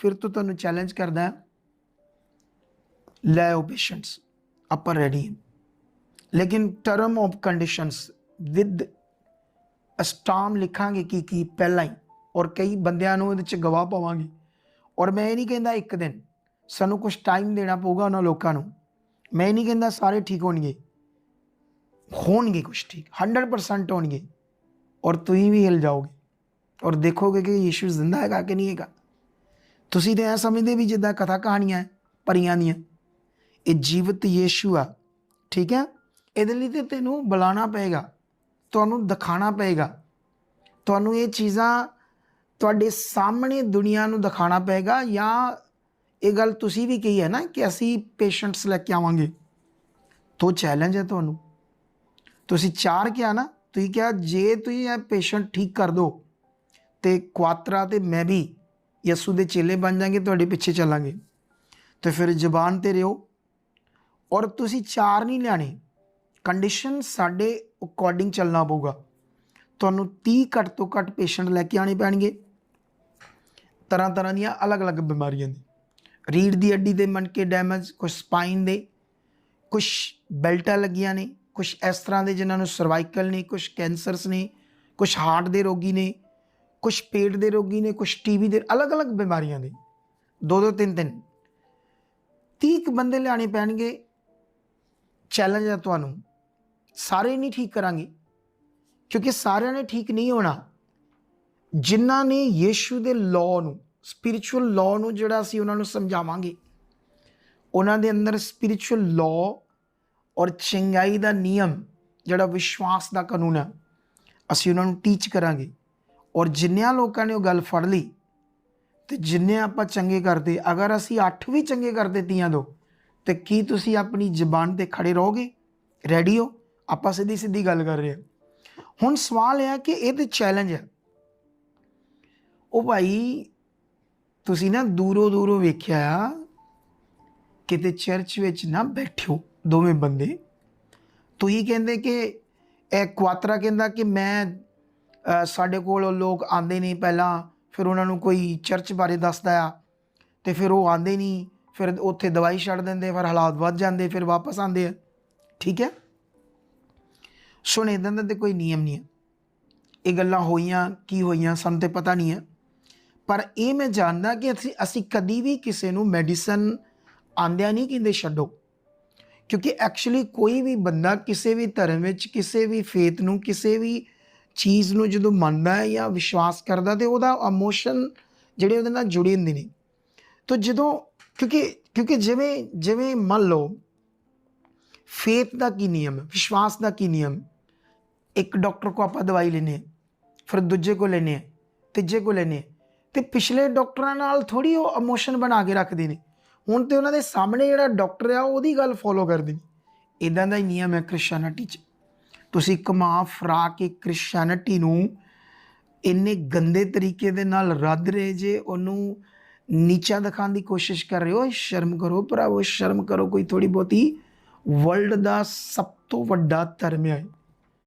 ਫਿਰ ਤੋਂ ਤੁਹਾਨੂੰ ਚੈਲੰਜ ਕਰਦਾ ਹਾਂ, ਲੈ ਆਓ ਪੇਸ਼ੈਂਟਸ ਆਪਾਂ ਰੈਡੀ ਹਾਂ। ਲੇਕਿਨ term of conditions with stamp ਲਿਖਾਂਗੇ ਕੀ ਕੀ ਪਹਿਲਾਂ ਹੀ ਔਰ ਕਈ ਬੰਦਿਆਂ ਨੂੰ ਇਹਦੇ ਚ ਗਵਾਹ ਪਾਵਾਂਗੇ। ਔਰ ਮੈਂ ਇਹ ਨਹੀਂ ਕਹਿੰਦਾ ਇੱਕ ਦਿਨ ਸਾਨੂੰ ਕੁਝ ਟਾਈਮ ਦੇਣਾ ਪਊਗਾ ਉਹਨਾਂ ਲੋਕਾਂ ਨੂੰ। ਮੈਂ ਇਹ ਨਹੀਂ ਕਹਿੰਦਾ ਸਾਰੇ ਠੀਕ ਹੋਣਗੇ। ਹੋਣਗੇ ਕੁਝ ਠੀਕ 100% ਹੋਣਗੇ। ਔਰ ਤੁਸੀਂ ਵੀ ਹਿਲ ਜਾਓਗੇ। ਔਰ ਦੇਖੋਗੇ ਕਿ ਯੀਸ਼ੂ ਜ਼ਿੰਦਾ ਹੈਗਾ ਕਿ ਨਹੀਂ ਹੈਗਾ। ਤੁਸੀਂ ਤੇ ਐ ਸਮਝਦੇ ਵੀ ਜਿੱਦਾਂ ਕਥਾ ਕਹਾਣੀਆਂ ਹੈ, ਪਰੀਆਂ ਦੀਆਂ। ਇਹ ਜੀਵਤ ਯੀਸ਼ੂ ਆ ਠੀਕ ਹੈ? ਇਹਦੇ ਲਈ ਤੇ ਤੈਨੂੰ ਬੁਲਾਉਣਾ ਪਏਗਾ ਤੁਹਾਨੂੰ ਦਿਖਾਣਾ ਪਏਗਾ। ਤੁਹਾਨੂੰ ਇਹ ਚੀਜ਼ਾਂ ਤੁਹਾਡੇ ਸਾਹਮਣੇ ਦੁਨੀਆ ਨੂੰ ਦਿਖਾਣਾ ਪਏਗਾ ਜਾਂ ਇਹ ਗੱਲ ਤੁਸੀਂ ਵੀ ਕਹੀ ਹੈ ਨਾ ਕਿ ਅਸੀਂ ਪੇਸ਼ੈਂਟਸ ਲੈ ਕੇ ਆਵਾਂਗੇ। ਤੋ ਚੈਲੰਜ ਹੈ ਤੁਹਾਨੂੰ। ਤੁਸੀਂ ਚਾਰ ਕਿਹਾ ਨਾ ਤੁਸੀਂ ਕਿਹਾ ਜੇ ਤੁਸੀਂ ਇਹ ਪੇਸ਼ੈਂਟ ਠੀਕ ਕਰ ਦੋ ਤੇ ਕੁਆਤਰਾ ਤੇ ਮੈਂ ਵੀ ਯਸੂ ਦੇ ਚੇਲੇ ਬਣ ਜਾਾਂਗੇ ਤੁਹਾਡੇ ਪਿੱਛੇ ਚੱਲਾਂਗੇ। ਤੇ ਫਿਰ ਜ਼ਬਾਨ ਤੇ ਰਿਓ ਔਰ ਤੁਸੀਂ ਚਾਰ ਨਹੀਂ ਲਿਆਣੇ ਕੰਡੀਸ਼ਨ ਸਾਡੇ ਅਕੋਰਡਿੰਗ ਚੱਲਣਾ ਪਊਗਾ। ਤੁਹਾਨੂੰ 30 ਘੱਟ ਤੋਂ ਘੱਟ ਪੇਸ਼ੈਂਟ ਲੈ ਕੇ ਆਣੇ ਪੈਣਗੇ। ਤਰ੍ਹਾਂ ਤਰ੍ਹਾਂ ਦੀਆਂ ਅਲੱਗ-ਅਲੱਗ ਬਿਮਾਰੀਆਂ ਦੀ ਰੀੜ ਦੀ ਹੱਡੀ ਦੇ ਮਣਕੇ ਡੈਮੇਜ ਕੁਝ ਸਪਾਈਨ ਦੇ ਕੁਝ ਬੈਲਟਾਂ ਲੱਗੀਆਂ ਨੇ ਕੁਝ ਇਸ ਤਰ੍ਹਾਂ ਦੇ ਜਿਨ੍ਹਾਂ ਨੂੰ ਸਰਵਾਈਕਲ ਨੇ ਕੁਝ ਕੈਂਸਰਸ ਨੇ ਕੁਝ ਹਾਰਟ ਦੇ ਰੋਗੀ ਨੇ। ਕੁਝ ਪੇਟ ਦੇ ਰੋਗੀ ਨੇ ਕੁਝ ਟੀਵੀ ਦੇ, ਅਲੱਗ-ਅਲੱਗ ਬਿਮਾਰੀਆਂ ਦੇ ਦੋ ਦੋ, ਤਿੰਨ ਤਿੰਨ। 30 ਕੁ ਬੰਦੇ ਲਿਆਣੇ ਪੈਣਗੇ। ਚੈਲੰਜ ਹੈ ਤੁਹਾਨੂੰ। ਸਾਰੇ ਨਹੀਂ ਠੀਕ ਕਰਾਂਗੇ। ਕਿਉਂਕਿ ਸਾਰਿਆਂ ਨੇ ਠੀਕ ਨਹੀਂ ਹੋਣਾ। ਜਿਨ੍ਹਾਂ ਨੇ ਯੀਸ਼ੂ ਦੇ ਲਾਅ ਨੂੰ ਸਪਿਰਚੁਅਲ ਲਾਅ ਨੂੰ ਜਿਹੜਾ ਅਸੀਂ ਉਹਨਾਂ ਨੂੰ ਸਮਝਾਵਾਂਗੇ, ਉਹਨਾਂ ਦੇ ਅੰਦਰ ਸਪਿਰਚੁਅਲ ਲਾਅ ਔਰ ਚੰਗਾਈ ਦਾ ਨਿਯਮ, ਜਿਹੜਾ ਵਿਸ਼ਵਾਸ ਦਾ ਕਾਨੂੰਨ ਹੈ ਅਸੀਂ ਉਹਨਾਂ ਨੂੰ ਟੀਚ ਕਰਾਂਗੇ। ਔਰ ਜਿੰਨਿਆਂ ਲੋਕਾਂ ਨੇ ਉਹ ਗੱਲ ਫੜ ਲਈ ਤੇ ਜਿੰਨੇ ਆਪਾਂ ਚੰਗੇ ਕਰਦੇ, ਅਗਰ ਅਸੀਂ 8 ਵੀ ਚੰਗੇ ਕਰਦੇ ਤੀਆਂ ਦੋ, ਤੇ ਕੀ ਤੁਸੀਂ ਆਪਣੀ ਜ਼ਬਾਨ ਤੇ ਖੜੇ ਰਹੋਗੇ? ਰੈਡੀ ਹੋ? ਆਪਾਂ ਸਿੱਧੀ ਸਿੱਧੀ ਗੱਲ ਕਰ ਰਹੇ ਹਾਂ। ਹੁਣ ਸਵਾਲ ਇਹ ਹੈ ਕਿ ਇਹ ਤੇ ਚੈਲੰਜ ਹੈ। ਉਹ ਭਾਈ, ਤੁਸੀਂ ਨਾ ਦੂਰੋਂ ਦੂਰੋਂ ਵੇਖਿਆ ਆ, ਕਿਤੇ ਚਰਚ ਵਿੱਚ ਨਾ ਬੈਠਿਓ ਦੋਵੇਂ ਬੰਦੇ। ਤੁਸੀਂ ਕਹਿੰਦੇ ਕਿ, ਇਹ ਕੁਆਤਰਾ ਕਹਿੰਦਾ ਕਿ ਮੈਂ ਸਾਡੇ ਕੋਲ ਲੋਕ ਆਂਦੇ ਨਹੀਂ ਪਹਿਲਾਂ, ਫਿਰ ਉਹਨਾਂ ਨੂੰ ਕੋਈ ਚਰਚ ਬਾਰੇ ਦੱਸਦਾ ਆ, ਤੇ ਫਿਰ ਉਹ ਆਂਦੇ ਨਹੀਂ, ਫਿਰ ਉੱਥੇ ਦਵਾਈ ਛੱਡ ਦਿੰਦੇ, ਫਿਰ ਹਾਲਾਤ ਵੱਧ ਜਾਂਦੇ, ਫਿਰ ਵਾਪਸ ਆਂਦੇ ਆ। ਠੀਕ ਹੈ? ਸੁਣ ਇਦਾਂ ਦਾ ਤੇ ਕੋਈ ਨਿਯਮ ਨਹੀਂ ਹੈ ਇਹ ਗੱਲਾਂ ਹੋਈਆਂ, ਕੀ ਹੋਈਆਂ, ਸਾਨੂੰ ਤੇ ਪਤਾ ਨਹੀਂ ਹੈ ਪਰ ਇਹ ਮੈਂ ਜਾਣਦਾ ਕਿ ਅਸੀਂ ਅਸੀਂ ਕਦੀ ਵੀ ਕਿਸੇ ਨੂੰ ਮੈਡੀਸਨ ਆਂਦਿਆਂ ਨਹੀਂ ਕਹਿੰਦੇ ਛੱਡੋ। ਕਿਉਂਕਿ ਐਕਚੁਅਲੀ ਕੋਈ ਵੀ ਬੰਦਾ ਕਿਸੇ ਵੀ ਧਰਮ ਵਿੱਚ, ਕਿਸੇ ਵੀ ਫੇਥ ਨੂੰ, ਕਿਸੇ ਵੀ ਚੀਜ਼ ਨੂੰ ਜਦੋਂ ਮੰਨਦਾ ਹੈ ਜਾਂ ਵਿਸ਼ਵਾਸ ਕਰਦਾ ਤੇ ਉਹਦਾ ਇਮੋਸ਼ਨ ਜਿਹੜੇ ਉਹਦੇ ਨਾਲ ਜੁੜੇ ਹੁੰਦੇ ਨੇ। ਤਾਂ ਜਦੋਂ, ਕਿਉਂਕਿ ਕਿਉਂਕਿ ਜਿਵੇਂ ਜਿਵੇਂ ਮੰਨ ਲਓ ਫੇਥ ਦਾ ਕੀ ਨਿਯਮ ਹੈ ਵਿਸ਼ਵਾਸ ਦਾ ਕੀ ਨਿਯਮ? ਇੱਕ ਡਾਕਟਰ ਕੋ ਆਪਾਂ ਦਵਾਈ ਲੈਨੇ ਹਾਂ, ਫਿਰ ਦੂਜੇ ਕੋ ਲੈਨੇ ਹਾਂ, ਤੀਜੇ ਕੋ ਲੈਨੇ ਹਾਂ, ਤੇ ਪਿਛਲੇ ਡਾਕਟਰਾਂ ਨਾਲ ਥੋੜੀ ਉਹ ਇਮੋਸ਼ਨ ਬਣਾ ਕੇ ਰੱਖਦੇ ਨੇ। ਹੁਣ ਤੇ ਉਹਨਾਂ ਦੇ ਸਾਹਮਣੇ ਜਿਹੜਾ ਡਾਕਟਰ ਆ, ਉਹਦੀ ਗੱਲ ਫੋਲੋ ਕਰਦੇ ਨੇ। ਇਦਾਂ ਦਾ ਹੀ ਨਿਯਮ ਹੈ ਕ੍ਰਿਸਚੀਅਨਿਟੀ 'ਚ ਤੁਸੀਂ ਕਮਾ ਫਰਾ ਕੇ ਕ੍ਰਿਸਚੀਅਨਿਟੀ ਨੂੰ ਇੰਨੇ ਗੰਦੇ ਤਰੀਕੇ ਦੇ ਨਾਲ ਰੱਦ ਰਹੇ ਜੇ, ਉਹਨੂੰ ਨੀਚਾ ਦਿਖਾਉਣ ਦੀ ਕੋਸ਼ਿਸ਼ ਕਰ ਰਹੇ ਹੋ, ਸ਼ਰਮ ਕਰੋ ਭਰਾਵੋ, ਸ਼ਰਮ ਕਰੋ, ਕੋਈ ਥੋੜੀ ਬਹੁਤੀ ਵਰਲਡ ਦਾ ਸਭ ਤੋਂ ਵੱਡਾ ਧਰਮ ਹੈ।